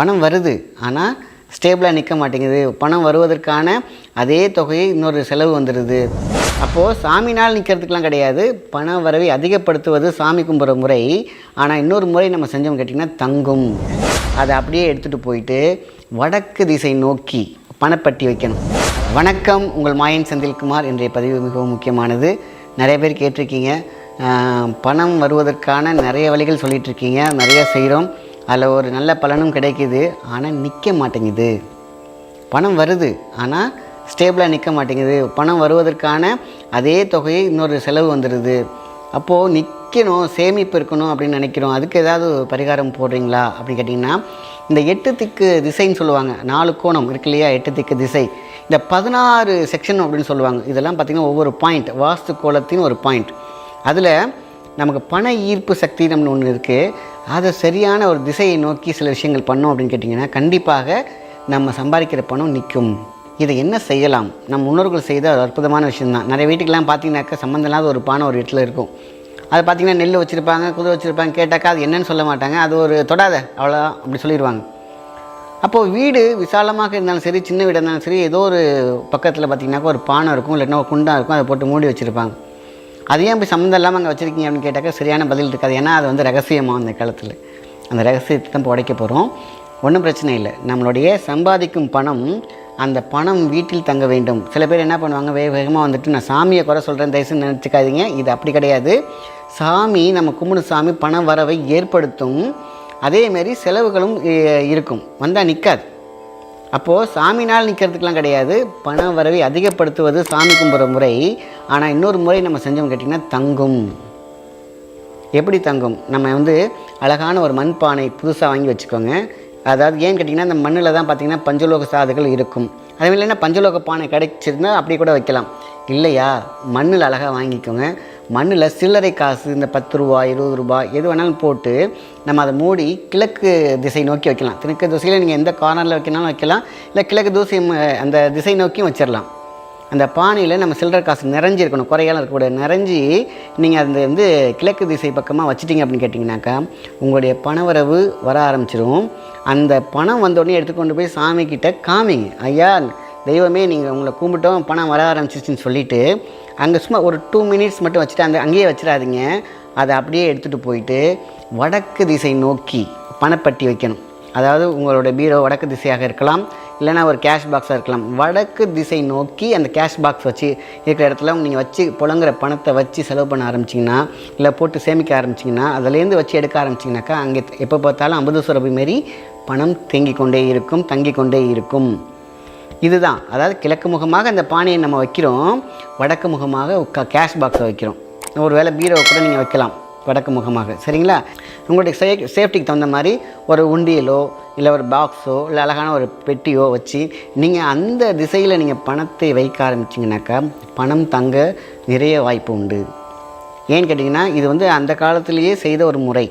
பணம் வருது. ஆனால் ஸ்டேபிளாக நிற்க மாட்டேங்குது. பணம் வருவதற்கான அதே தொகையை இன்னொரு செலவு வந்துடுது அப்போது சாமினால் நிற்கிறதுக்கெலாம் கிடையாது. பண வரவை அதிகப்படுத்துவது சாமி கும்பிட்ற முறை. ஆனால் இன்னொரு முறை நம்ம செஞ்சோம் கேட்டிங்கன்னா தங்கும். அதை அப்படியே எடுத்துகிட்டு போயிட்டு வடக்கு திசை நோக்கி பணப்பட்டி வைக்கணும். வணக்கம் உங்கள் மாயன் செந்தில்குமார். இன்றைய பதிவு மிகவும் முக்கியமானது. நிறைய பேர் கேட்டிருக்கீங்க. பணம் வருவதற்கான நிறைய வழிகள் சொல்லிகிட்ருக்கீங்க நிறைய செய்கிறோம் அதில் ஒரு நல்ல பலனும் கிடைக்குது. ஆனால் நிற்க மாட்டேங்குது. பணம் வருது. ஆனால் ஸ்டேபிளாக நிற்க மாட்டேங்குது. பணம் வருவதற்கான அதே தொகையை இன்னொரு செலவு வந்துடுது அப்போது நிற்கணும் சேமிப்பு இருக்கணும் அப்படின்னு நினைக்கிறோம். அதுக்கு ஏதாவது பரிகாரம் போடுறீங்களா அப்படின்னு கேட்டிங்கன்னா இந்த எட்டு திக்கு திசைன்னு சொல்லுவாங்க. நாலு கோணம் இருக்கு இல்லையா? எட்டு திக்கு திசை. இந்த பதினாறு செக்ஷன் அப்படின்னு சொல்லுவாங்க. இதெல்லாம் பார்த்திங்கன்னா ஒவ்வொரு பாயிண்ட் வாஸ்து கோலத்தின் ஒரு பாயிண்ட் அதில் நமக்கு பண ஈர்ப்பு சக்தின்னு ஒன்று இருக்குது அதை சரியான ஒரு திசையை நோக்கி சில விஷயங்கள் பண்ணோம் அப்படின்னு கேட்டிங்கன்னா கண்டிப்பாக நம்ம சம்பாதிக்கிற பணம் நிற்கும். இதை என்ன செய்யலாம்? நம்ம முன்னோர்கள் செய்த ஒரு அற்புதமான விஷயந்தான் நிறைய வீட்டுக்கெல்லாம் பார்த்தீங்கன்னாக்கா சம்மந்தம் இல்லாத ஒரு பானை ஒரு இடத்துல இருக்கும். அதை பார்த்தீங்கன்னா நெல் வச்சுருப்பாங்க குதிரை வச்சுருப்பாங்க கேட்டாக்கா அது என்னன்னு சொல்ல மாட்டாங்க. அது ஒரு தொடாத அவ்வளோதான் அப்படி சொல்லிடுவாங்க அப்போது வீடு விசாலமாக இருந்தாலும் சரி சின்ன வீடாக இருந்தாலும் சரி ஏதோ ஒரு பக்கத்தில் பார்த்தீங்கன்னாக்கா ஒரு பானை இருக்கும் இல்லைன்னா ஒரு குண்டாக இருக்கும் அதை போட்டு மூடி வச்சுருப்பாங்க. அது ஏன் இப்படி சம்மந்தம் இல்லாமல் அங்கே வச்சுருக்கீங்க அப்படின்னு கேட்டாக்க சரியான பதில் இருக்காது. ஏன்னா அது வந்து ரகசியமாக அந்த காலத்தில். அந்த ரகசியத்தை தான் உடைக்க போகிறோம் ஒன்றும் பிரச்சனை இல்லை. நம்மளுடைய சம்பாதிக்கும் பணம் அந்த பணம் வீட்டில் தங்க வேண்டும். சில பேர் என்ன பண்ணுவாங்க? வேக வேகமாக வந்துட்டு நான் சாமியை குறை சொல்கிறேன் தயவுசு நினச்சிக்காதீங்க. இது அப்படி கிடையாது. சாமி நம்ம கும்பிடு சாமி பண வரவை ஏற்படுத்தும். அதேமாரி செலவுகளும் இருக்கும். வந்தால் நிற்காது அப்போது சாமினால் நிற்கிறதுக்கெலாம் கிடையாது. பண வரவை அதிகப்படுத்துவது சாமி கும்பிட்ற முறை. ஆனால் இன்னொரு முறை நம்ம செஞ்சோம் கேட்டிங்கன்னா தங்கும். எப்படி தங்கும்? நம்ம வந்து அழகான ஒரு மண்பானை புதுசாக வாங்கி வச்சுக்கோங்க. அதாவது ஏன்னு கேட்டிங்கன்னா அந்த மண்ணில் தான் பார்த்திங்கன்னா பஞ்சலோக சாதுகள் இருக்கும். அதே மாதிரி இல்லைன்னா பஞ்சலோக பானை கிடைச்சிருந்தால் அப்படி கூட வைக்கலாம். இல்லையா? மண்ணில் அழகாக வாங்கிக்கோங்க. மண்ணில் சில்லறை காசு இந்த பத்து ரூபா இருபது ரூபா எது வேணாலும் போட்டு நம்ம அதை மூடி கிழக்கு திசை நோக்கி வைக்கலாம். கிழக்கு திசையில் நீங்கள் எந்த கார்னரில் வைக்கணாலும் வைக்கலாம். இல்லை கிழக்கு தூசி அந்த திசை நோக்கியும் வச்சிடலாம் அந்த பானையில் நம்ம சில்லறை காசு நிறைஞ்சிருக்கணும். குறையாலும் இருக்கக்கூடாது. நிறைஞ்சி நீங்கள் அந்த வந்து கிழக்கு திசை பக்கமாக வச்சுட்டிங்க அப்படின்னு கேட்டிங்கனாக்கா உங்களுடைய பணவரவு வர ஆரம்பிச்சிடும் அந்த பணம் வந்தோடனே எடுத்துக்கொண்டு போய் சாமிக்கிட்ட காமிங்க. ஐயா தெய்வமே நீங்கள் உங்களை கும்பிட்டோம் பணம் வர ஆரம்பிச்சிருச்சுன்னு சொல்லிட்டு அங்கே சும்மா ஒரு டூ மினிட்ஸ் மட்டும் வச்சுட்டு அந்த அங்கேயே வச்சிடாதீங்க. அதை அப்படியே எடுத்துகிட்டு போயிட்டு வடக்கு திசை நோக்கி பணப்பட்டி வைக்கணும். அதாவது உங்களோட பீரோ வடக்கு திசையாக இருக்கலாம் இல்லைன்னா ஒரு கேஷ் பாக்ஸாக இருக்கலாம். வடக்கு திசை நோக்கி அந்த கேஷ் பாக்ஸ் வச்சு இருக்கிற இடத்துல நீங்கள் வச்சு புழங்குற பணத்தை வச்சு செலவு பண்ண ஆரம்பிச்சிங்கன்னா இல்லை போட்டு சேமிக்க ஆரம்பிச்சிங்கன்னா அதுலேருந்து வச்சு எடுக்க ஆரம்பிச்சிங்கனாக்கா அங்கே எப்போ பார்த்தாலும் அமுதசுரபி மாரி பணம் தேங்கிக் கொண்டே இருக்கும் தங்கிக் கொண்டே இருக்கும். இதுதான். அதாவது கிழக்கு முகமாக அந்த பானையை நம்ம வைக்கிறோம். வடக்கு முகமாக க கேஷ் பாக்ஸை வைக்கிறோம். ஒரு வேளை பீரோவை கூட நீங்கள் வைக்கலாம் வடக்கு முகமாக. சரிங்களா? உங்களுடைய சே சேஃப்டிக்கு தகுந்த மாதிரி ஒரு உண்டியலோ இல்லை ஒரு பாக்ஸோ இல்லை அழகான ஒரு பெட்டியோ வச்சு நீங்கள் அந்த திசையில் நீங்கள் பணத்தை வைக்க ஆரம்பிச்சிங்கனாக்கா பணம் தங்க நிறைய வாய்ப்பு உண்டு. ஏன்னு கேட்டிங்கன்னா இது வந்து அந்த காலத்திலேயே செய்த ஒரு முறை.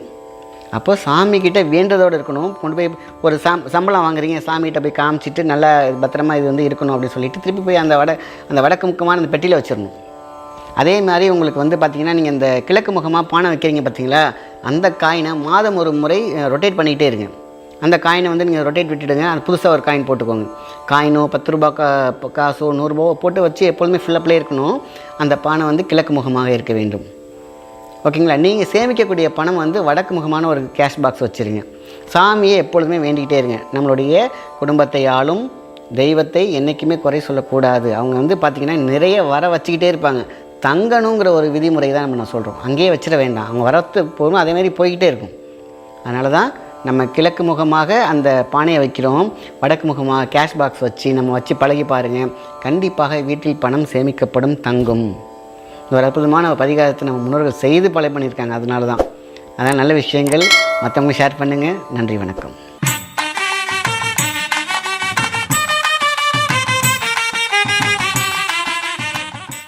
அப்போ சாமிக்கிட்ட வேண்டதோடு இருக்கணும். கொண்டு போய் ஒரு சம் சம்பளம் வாங்குறீங்க சாமிகிட்ட போய் காமிச்சிட்டு நல்லா பத்திரமா இது வந்து இருக்கணும் அப்படின்னு சொல்லிட்டு திருப்பி போய் அந்த வட அந்த வடக்கு முக்கமான அந்த பெட்டியில் வச்சிடணும். அதே மாதிரி உங்களுக்கு வந்து பார்த்திங்கன்னா நீங்கள் இந்த கிழக்கு முகமாக பானை வைக்கிறீங்க பார்த்தீங்களா அந்த காயினை மாதம் ஒரு முறை ரொட்டேட் பண்ணிகிட்டே இருங்க. அந்த காயினை வந்து நீங்கள் ரொட்டேட் விட்டுடுங்க. அது புதுசாக ஒரு காயின் போட்டுக்கோங்க. காயினோ பத்து ரூபா கா காசோ நூறுரூபாவோ போட்டு வச்சு எப்பொழுதுமே ஃபில்லப்லேயே இருக்கணும். அந்த பானை வந்து கிழக்கு முகமாக இருக்க வேண்டும். ஓகேங்களா? நீங்கள் சேமிக்கக்கூடிய பணம் வந்து வடக்கு முகமான ஒரு கேஷ் பாக்ஸ் வச்சுருங்க. சாமியை எப்பொழுதுமே வேண்டிக்கிட்டே இருங்க. நம்மளுடைய குடும்பத்தை ஆளும் தெய்வத்தை என்றைக்குமே குறை சொல்லக்கூடாது. அவங்க வந்து பார்த்திங்கன்னா நிறைய வர வச்சுக்கிட்டே இருப்பாங்க. தங்கணுங்கிற ஒரு விதிமுறை தான் நம்ம நான் சொல்கிறோம் அங்கேயே வச்சிட வேண்டாம். அவங்க வரத்து போகும் அதேமாதிரி போய்கிட்டே இருக்கும். அதனால தான் நம்ம கிழக்கு முகமாக அந்த பானையை வைக்கிறோம். வடக்கு முகமாக கேஷ் பாக்ஸ் வச்சு நம்ம வச்சு பழகி பாருங்கள் கண்டிப்பாக வீட்டில் பணம் சேமிக்கப்படும் தங்கும். இந்த ஒரு அற்புதமான பதிகாரத்தை பரிகாரத்தை நம்ம முன்னோர்கள் செய்து பழைய பண்ணியிருக்காங்க. அதனால தான் அதனால் நல்ல விஷயங்கள் மற்றவங்க ஷேர் பண்ணுங்கள் நன்றி வணக்கம்.